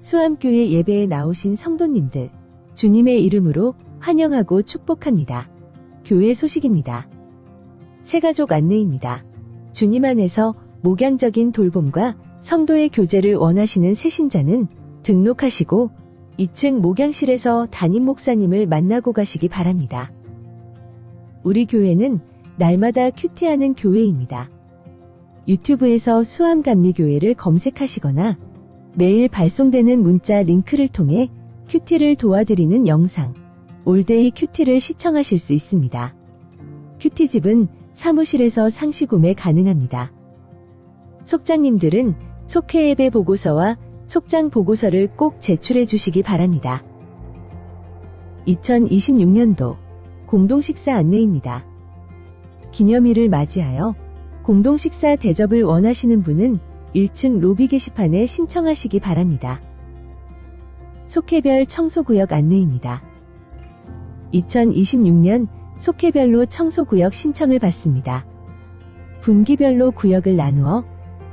수암교회 예배에 나오신 성도님들, 주님의 이름으로 환영하고 축복합니다. 교회 소식입니다. 새가족 안내입니다. 주님 안에서 목양적인 돌봄과 성도의 교제를 원하시는 새신자는 등록하시고 2층 목양실에서 담임 목사님을 만나고 가시기 바랍니다. 우리 교회는 날마다 큐티하는 교회입니다. 유튜브에서 수암감리교회를 검색하시거나 매일 발송되는 문자 링크를 통해 큐티를 도와드리는 영상, 올데이 큐티를 시청하실 수 있습니다. 큐티집은 사무실에서 상시 구매 가능합니다. 속장님들은 속회 예배 보고서와 속장 보고서를 꼭 제출해 주시기 바랍니다. 2026년도 공동식사 안내입니다. 기념일을 맞이하여 공동식사 대접을 원하시는 분은 1층 로비 게시판에 신청하시기 바랍니다. 속회별 청소구역 안내입니다. 2026년 속회별로 청소구역 신청을 받습니다. 분기별로 구역을 나누어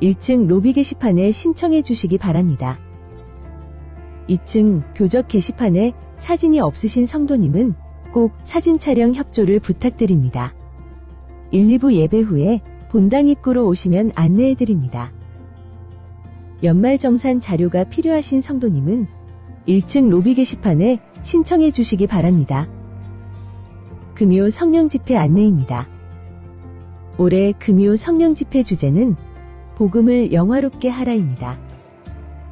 1층 로비 게시판에 신청해 주시기 바랍니다. 2층 교적 게시판에 사진이 없으신 성도님은 꼭 사진 촬영 협조를 부탁드립니다. 1, 2부 예배 후에 본당 입구로 오시면 안내해 드립니다. 연말정산 자료가 필요하신 성도님은 1층 로비 게시판에 신청해 주시기 바랍니다. 금요 성령 집회 안내입니다. 올해 금요 성령 집회 주제는 복음을 영화롭게 하라입니다.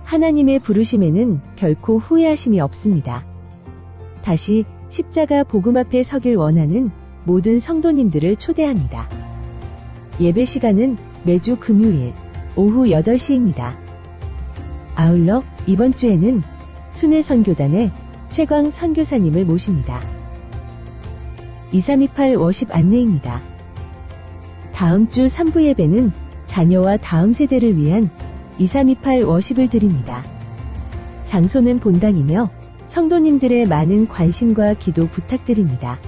하나님의 부르심에는 결코 후회하심이 없습니다. 다시 십자가 복음 앞에 서길 원하는 모든 성도님들을 초대합니다. 예배 시간은 매주 금요일 오후 8시입니다. 아울러 이번 주에는 순회 선교단의 최광 선교사님을 모십니다. 2328 워십 안내입니다. 다음 주 3부 예배는 자녀와 다음 세대를 위한 2328 워십을 드립니다. 장소는 본당이며 성도님들의 많은 관심과 기도 부탁드립니다.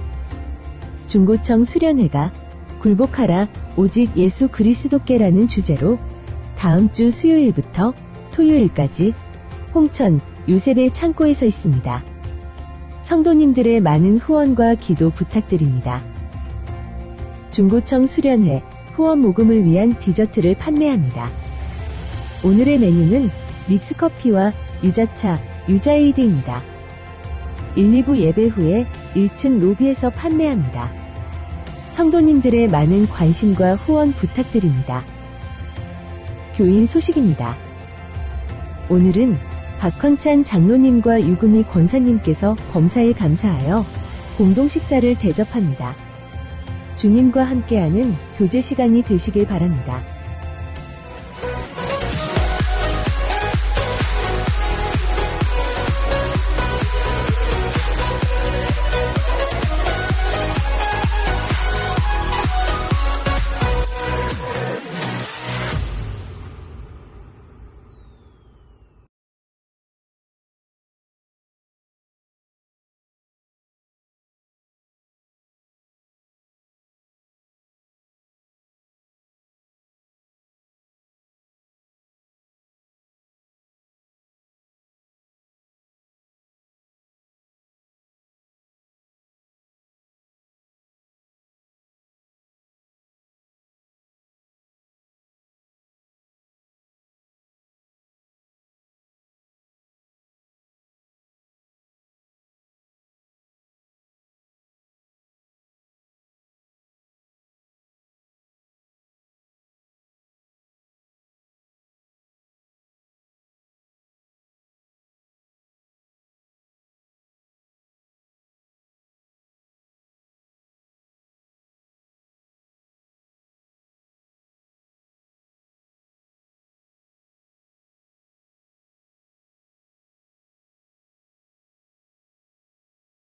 중고청 수련회가 굴복하라 오직 예수 그리스도께라는 주제로 다음 주 수요일부터 토요일까지 홍천 요셉의 창고에서 있습니다. 성도님들의 많은 후원과 기도 부탁드립니다. 중고청 수련회 후원 모금을 위한 디저트를 판매합니다. 오늘의 메뉴는 믹스커피와 유자차, 유자에이드입니다. 1, 2부 예배 후에 1층 로비에서 판매합니다. 성도님들의 많은 관심과 후원 부탁드립니다. 교인 소식입니다. 오늘은 박헌찬 장로님과 유금희 권사님께서 범사에 감사하여 공동 식사를 대접합니다. 주님과 함께하는 교제 시간이 되시길 바랍니다.